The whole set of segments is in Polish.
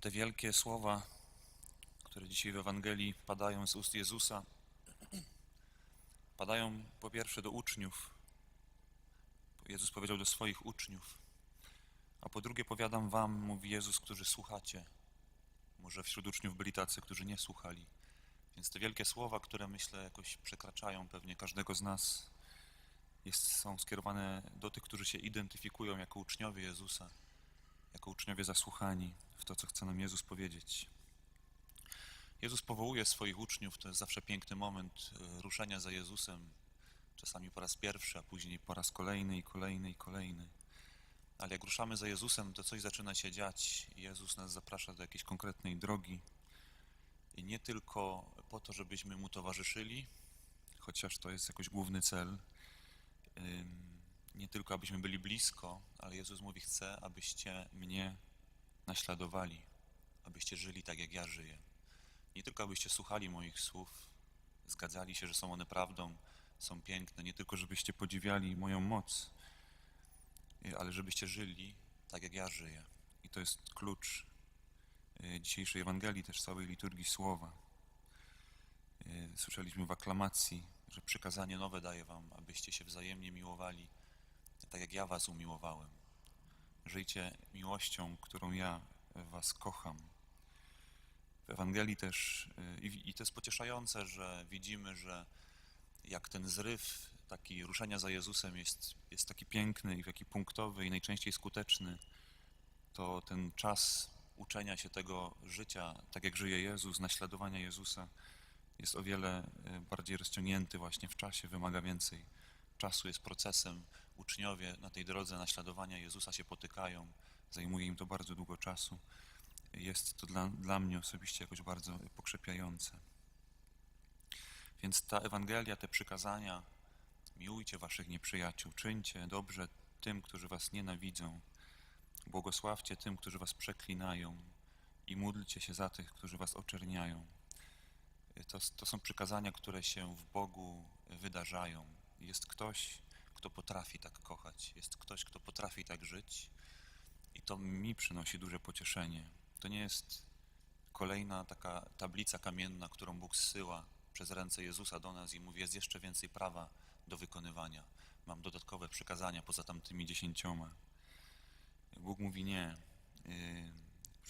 Te wielkie słowa, które dzisiaj w Ewangelii padają z ust Jezusa, padają po pierwsze do uczniów. Jezus powiedział do swoich uczniów, a po drugie powiadam wam, mówi Jezus, którzy słuchacie. Może wśród uczniów byli tacy, którzy nie słuchali. Więc te wielkie słowa, które myślę jakoś przekraczają pewnie każdego z nas, jest, są skierowane do tych, którzy się identyfikują jako uczniowie Jezusa, jako uczniowie zasłuchani w to, co chce nam Jezus powiedzieć. Jezus powołuje swoich uczniów, to jest zawsze piękny moment e, ruszenia za Jezusem, czasami po raz pierwszy, a później po raz kolejny i kolejny i kolejny. Ale jak ruszamy za Jezusem, to coś zaczyna się dziać. Jezus nas zaprasza do jakiejś konkretnej drogi. I nie tylko po to, żebyśmy Mu towarzyszyli, chociaż to jest jakoś główny cel, nie tylko abyśmy byli blisko, ale Jezus mówi, chcę, abyście mnie naśladowali, abyście żyli tak, jak ja żyję. Nie tylko abyście słuchali moich słów, zgadzali się, że są one prawdą, są piękne, nie tylko żebyście podziwiali moją moc, y, ale żebyście żyli tak, jak ja żyję. I to jest klucz y, dzisiejszej Ewangelii, też całej liturgii słowa. Y, Słyszeliśmy w aklamacji, że przykazanie nowe daję wam, abyście się wzajemnie miłowali, tak jak ja was umiłowałem. Żyjcie miłością, którą ja was kocham. W Ewangelii też, y, i, to jest pocieszające, że widzimy, że jak ten zryw taki ruszenia za Jezusem jest, jest taki piękny i taki punktowy i najczęściej skuteczny, to ten czas uczenia się tego życia, tak jak żyje Jezus, naśladowania Jezusa, jest o wiele y, bardziej rozciągnięty właśnie w czasie, wymaga więcej czasu, jest procesem. Uczniowie na tej drodze naśladowania Jezusa się potykają, zajmuje im to bardzo długo czasu. Jest to dla, dla mnie osobiście jakoś bardzo pokrzepiające. Więc ta Ewangelia, te przykazania, miłujcie waszych nieprzyjaciół, czyńcie dobrze tym, którzy was nienawidzą, błogosławcie tym, którzy was przeklinają i módlcie się za tych, którzy was oczerniają. To, to są przykazania, które się w Bogu wydarzają. Jest ktoś, kto potrafi tak kochać, jest ktoś, kto potrafi tak żyć i to mi przynosi duże pocieszenie. To nie jest kolejna taka tablica kamienna, którą Bóg zsyła przez ręce Jezusa do nas i mówi, jest jeszcze więcej prawa do wykonywania. Mam dodatkowe przykazania poza tamtymi dziesięcioma. Bóg mówi nie.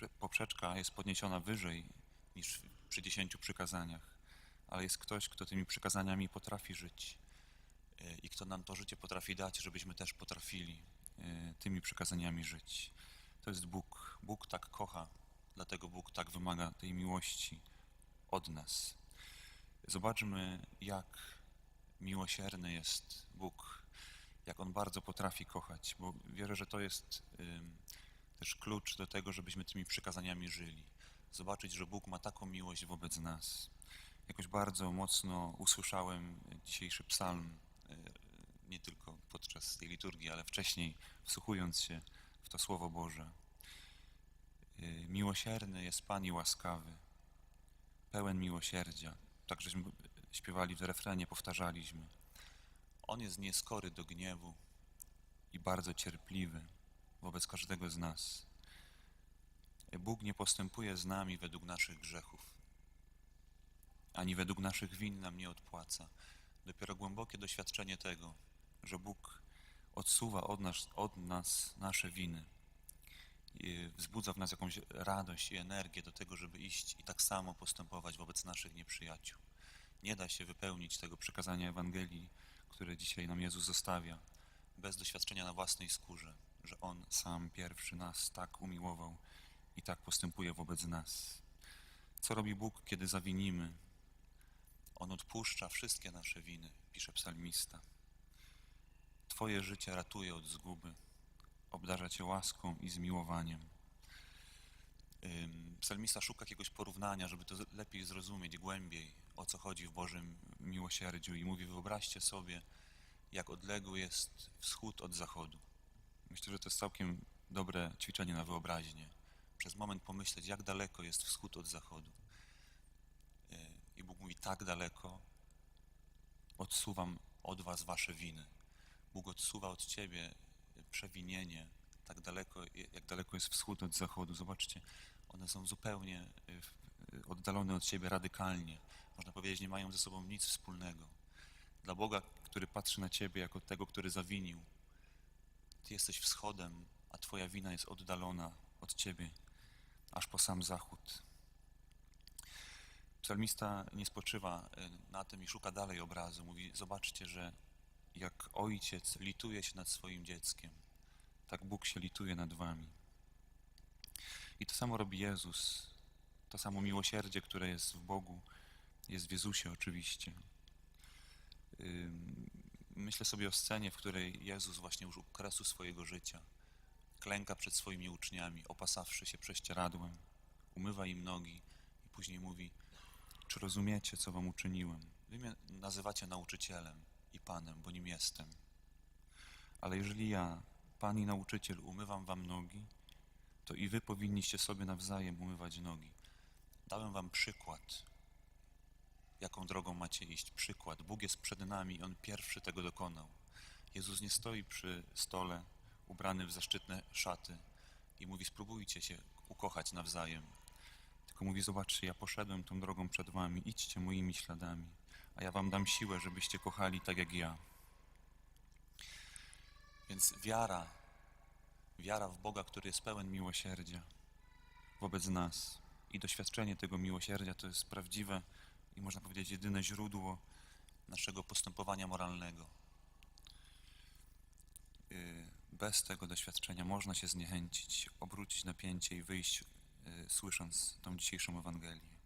Yy, Poprzeczka jest podniesiona wyżej niż przy dziesięciu przykazaniach, ale jest ktoś, kto tymi przykazaniami potrafi żyć i kto nam to życie potrafi dać, żebyśmy też potrafili yy, tymi przykazaniami żyć. To jest Bóg. Bóg tak kocha, dlatego Bóg tak wymaga tej miłości od nas. Zobaczmy, jak miłosierny jest Bóg, jak On bardzo potrafi kochać, bo wierzę, że to jest też klucz do tego, żebyśmy tymi przykazaniami żyli. Zobaczyć, że Bóg ma taką miłość wobec nas. Jakoś bardzo mocno usłyszałem dzisiejszy psalm, nie tylko podczas tej liturgii, ale wcześniej, wsłuchując się w to Słowo Boże. Y, Miłosierny jest Pan i łaskawy, pełen miłosierdzia. Tak żeśmy śpiewali w refrenie, powtarzaliśmy. On jest nieskory do gniewu i bardzo cierpliwy wobec każdego z nas. Bóg nie postępuje z nami według naszych grzechów, ani według naszych win nam nie odpłaca. Dopiero głębokie doświadczenie tego, że Bóg odsuwa od nas, od nas nasze winy, wzbudza w nas jakąś radość i energię do tego, żeby iść i tak samo postępować wobec naszych nieprzyjaciół. Nie da się wypełnić tego przekazania Ewangelii, które dzisiaj nam Jezus zostawia, bez doświadczenia na własnej skórze, że On sam pierwszy nas tak umiłował i tak postępuje wobec nas. Co robi Bóg, kiedy zawinimy? On odpuszcza wszystkie nasze winy, pisze psalmista. Twoje życie ratuje od zguby, obdarza Cię łaską i zmiłowaniem. Psalmista szuka jakiegoś porównania, żeby to lepiej zrozumieć, głębiej, o co chodzi w Bożym miłosierdziu i mówi, wyobraźcie sobie, jak odległy jest wschód od zachodu. Myślę, że to jest całkiem dobre ćwiczenie na wyobraźnię. Przez moment pomyśleć, jak daleko jest wschód od zachodu. Bóg mówi, tak daleko odsuwam od was wasze winy. Bóg odsuwa od ciebie przewinienie tak daleko, jak daleko jest wschód od zachodu. Zobaczcie, one są zupełnie y, oddalone od siebie radykalnie. Można powiedzieć, nie mają ze sobą nic wspólnego. Dla Boga, który patrzy na ciebie jako tego, który zawinił, ty jesteś wschodem, a twoja wina jest oddalona od ciebie, aż po sam zachód. Psalmista nie spoczywa y, na tym i szuka dalej obrazu. Mówi: Zobaczcie, że jak ojciec lituje się nad swoim dzieckiem, tak Bóg się lituje nad wami. I to samo robi Jezus. To samo miłosierdzie, które jest w Bogu, jest w Jezusie oczywiście. Myślę sobie o scenie, w której Jezus właśnie już u kresu swojego życia klęka przed swoimi uczniami, opasawszy się prześcieradłem, umywa im nogi i później mówi: Czy rozumiecie, co wam uczyniłem? Wy mnie nazywacie nauczycielem i panem, bo nim jestem. Ale jeżeli ja, pan i nauczyciel, umywam wam nogi, to i wy powinniście sobie nawzajem umywać nogi. Dałem wam przykład, jaką drogą macie iść. Przykład. Bóg jest przed nami, On pierwszy tego dokonał. Jezus nie stoi przy stole, ubrany w zaszczytne szaty i mówi: Spróbujcie się ukochać nawzajem. Tylko mówi: Zobaczcie, ja poszedłem tą drogą przed wami, idźcie moimi śladami, a ja wam dam siłę, żebyście kochali tak jak ja. Więc wiara, wiara w Boga, który jest pełen miłosierdzia wobec nas i doświadczenie tego miłosierdzia to jest prawdziwe i można powiedzieć jedyne źródło naszego postępowania moralnego. Yy, Bez tego doświadczenia można się zniechęcić, obrócić napięcie i wyjść, słysząc tą dzisiejszą Ewangelię.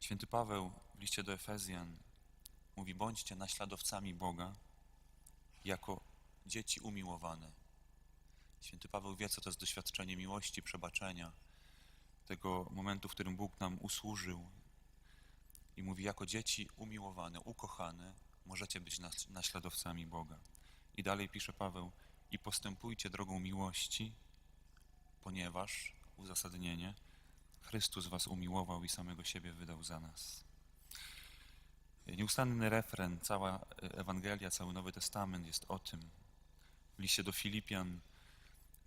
Święty Paweł w liście do Efezjan mówi: Bądźcie naśladowcami Boga jako dzieci umiłowane. Święty Paweł wie, co to jest doświadczenie miłości, przebaczenia, tego momentu, w którym Bóg nam usłużył. I mówi, jako dzieci umiłowane, ukochane, możecie być naśladowcami Boga. I dalej pisze Paweł, i postępujcie drogą miłości, ponieważ, uzasadnienie, Chrystus was umiłował i samego siebie wydał za nas. Nieustanny refren, cała Ewangelia, cały Nowy Testament jest o tym. W liście do Filipian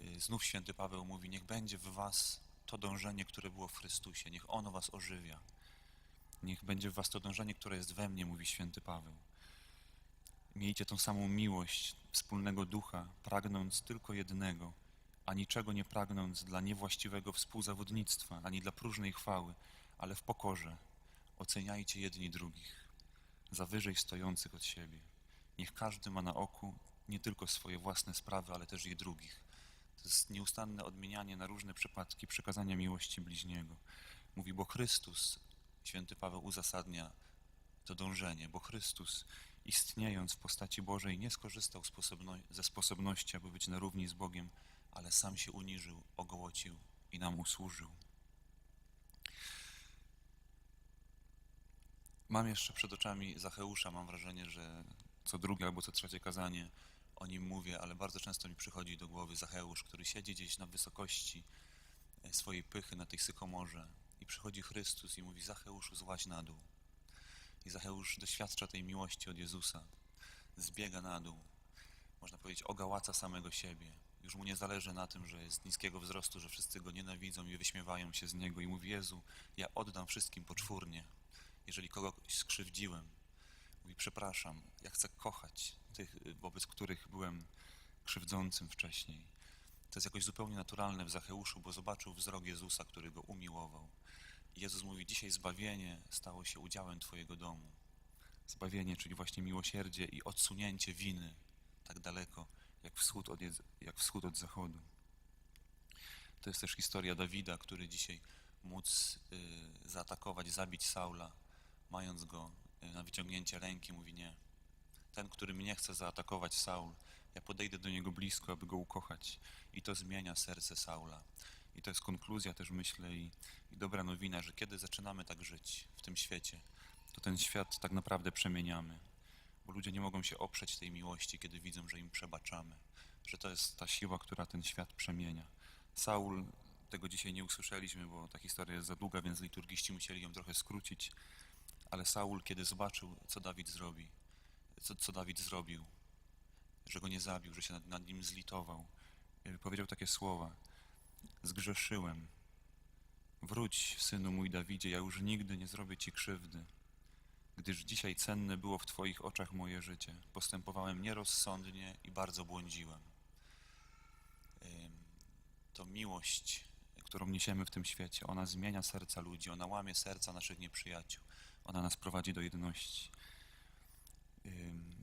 y, znów święty Paweł mówi, niech będzie w was to dążenie, które było w Chrystusie, niech ono was ożywia. Niech będzie w was to dążenie, które jest we mnie, mówi święty Paweł. Miejcie tą samą miłość wspólnego ducha, pragnąc tylko jednego, a niczego nie pragnąc dla niewłaściwego współzawodnictwa, ani dla próżnej chwały, ale w pokorze. Oceniajcie jedni drugich, za wyżej stojących od siebie. Niech każdy ma na oku nie tylko swoje własne sprawy, ale też i drugich. To jest nieustanne odmienianie na różne przypadki przekazania miłości bliźniego. Mówi, bo Chrystus, święty Paweł uzasadnia to dążenie, bo Chrystus, istniejąc w postaci Bożej, nie skorzystał sposobno- ze sposobności, aby być na równi z Bogiem, ale sam się uniżył, ogołocił i nam usłużył. Mam jeszcze przed oczami Zacheusza, mam wrażenie, że co drugie albo co trzecie kazanie o nim mówię, ale bardzo często mi przychodzi do głowy Zacheusz, który siedzi gdzieś na wysokości e, swojej pychy, na tej sykomorze i przychodzi Chrystus i mówi Zacheuszu, złaź na dół. I Zacheusz doświadcza tej miłości od Jezusa, zbiega na dół, można powiedzieć, ogałaca samego siebie. Już mu nie zależy na tym, że jest niskiego wzrostu, że wszyscy go nienawidzą i wyśmiewają się z niego i mówi Jezu, ja oddam wszystkim poczwórnie, jeżeli kogoś skrzywdziłem. Mówi, przepraszam, ja chcę kochać tych, wobec których byłem krzywdzącym wcześniej. To jest jakoś zupełnie naturalne w Zacheuszu, bo zobaczył wzrok Jezusa, który go umiłował. Jezus mówi, dzisiaj zbawienie stało się udziałem Twojego domu. Zbawienie, czyli właśnie miłosierdzie i odsunięcie winy tak daleko, jak wschód od, jak wschód od zachodu. To jest też historia Dawida, który dzisiaj móc y, zaatakować, zabić Saula, mając go y, na wyciągnięcie ręki, mówi nie. Ten, który mnie chce zaatakować, Saul, ja podejdę do niego blisko, aby go ukochać. I to zmienia serce Saula. I to jest konkluzja też, myślę, i, i dobra nowina, że kiedy zaczynamy tak żyć w tym świecie, to ten świat tak naprawdę przemieniamy. Bo ludzie nie mogą się oprzeć tej miłości, kiedy widzą, że im przebaczamy. Że to jest ta siła, która ten świat przemienia. Saul, tego dzisiaj nie usłyszeliśmy, bo ta historia jest za długa, więc liturgiści musieli ją trochę skrócić. Ale Saul, kiedy zobaczył, co Dawid zrobi, co, co Dawid zrobił, że go nie zabił, że się nad, nad nim zlitował, y, powiedział takie słowa: zgrzeszyłem. Wróć, synu mój Dawidzie, ja już nigdy nie zrobię ci krzywdy, gdyż dzisiaj cenne było w Twoich oczach moje życie. Postępowałem nierozsądnie i bardzo błądziłem. To miłość, którą niesiemy w tym świecie, ona zmienia serca ludzi, ona łamie serca naszych nieprzyjaciół, ona nas prowadzi do jedności.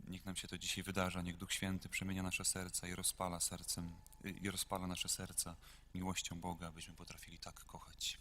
Niech nam się to dzisiaj wydarza, niech Duch Święty przemienia nasze serca i rozpala sercem, i rozpala nasze serca miłością Boga, abyśmy potrafili tak kochać.